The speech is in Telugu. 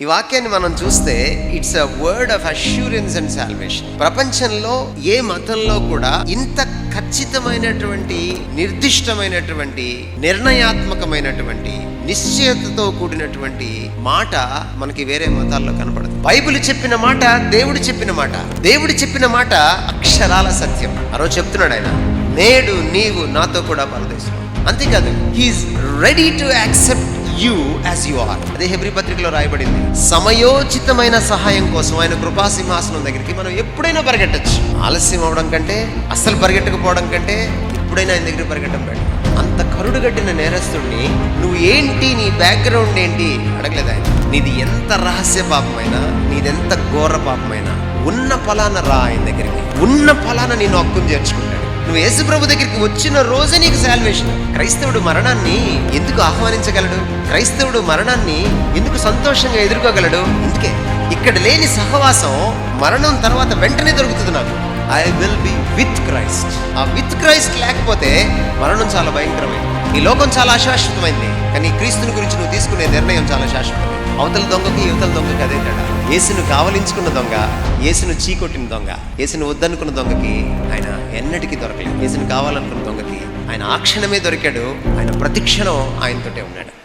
ఈ వాక్యాన్ని మనం చూస్తే it's a word of assurance and salvation ప్రపంచంలో ఏ మతంలో కూడా ఇంత ఖచ్చితమైనటువంటి నిర్దిష్టమైనటువంటి నిర్ణయాత్మకమైనటువంటి నిశ్చయతతో కూడినటువంటి మాట మనకి వేరే మతాల్లో కనపడదు. బైబిల్ చెప్పిన మాట దేవుడు చెప్పిన మాట. దేవుడు చెప్పిన మాట అక్షరాల సత్యం. అరో చెప్తున్నాడు ఆయన నేడు నీవు నాతో కూడా పరదేశం అంతేకాదు he's ready to accept you as you are అదే హెబ్రి పత్రికలో రాయబడింది. సమయోచితమైన సహాయం కోసం ఆయన కృపా సింహాసనం దగ్గరికి మనం ఎప్పుడైనా పరిగెట్టచ్చు. ఆలస్యం అవడం కంటే అస్సలు పరిగెట్టకపోవడం కంటే ఎప్పుడైనా ఆయన దగ్గర పరిగెట్టడం బెటర్. అంత కరుడు కట్టిన నేరస్తుడిని నువ్వు ఏంటి నీ బ్యాక్గ్రౌండ్ ఏంటి అడగలేదు ఆయన? నీది ఎంత రహస్య పాపమైనా నీదెంత ఘోర పాపమైనా ఉన్న ఫలాన రా ఆయన దగ్గరికి. ఉన్న ఫలాన నేను హక్కును చేర్చుకుంటాడు. నువ్వు యేసు ప్రభు దగ్గరికి వచ్చిన రోజే నీకు శాల్వేషన్ క్రైస్తవుడు మరణాన్ని ఎందుకు ఆహ్వానించగలడు? క్రైస్తవుడు మరణాన్ని ఎందుకు సంతోషంగా ఎదుర్కోగలడు? అందుకే ఇక్కడ లేని సహవాసం మరణం తర్వాత వెంటనే దొరుకుతుంది నాకు. I will be with Christ ఆ విత్ క్రైస్ట్ లేకపోతే మరణం చాలా భయంకరమైంది. ఈ లోకం చాలా అశాశ్వతమైంది. కానీ క్రీస్తుని గురించి నువ్వు తీసుకునే నిర్ణయం చాలా శాశ్వతం. అవతల దొంగకి యువతల దొంగకి అదే తేడా. ఏసును కావలించుకున్న దొంగ ఏసును చీకొట్టిన దొంగ ఏసును వద్దనుకున్న దొంగకి ఆయన ఎన్నటికీ దొరకలేదు. ఏసును కావాలనుకున్న దొంగకి ఆయన ఆ క్షణమే దొరికాడు. ఆయన ప్రతిక్షణం ఆయనతోటే ఉన్నాడు.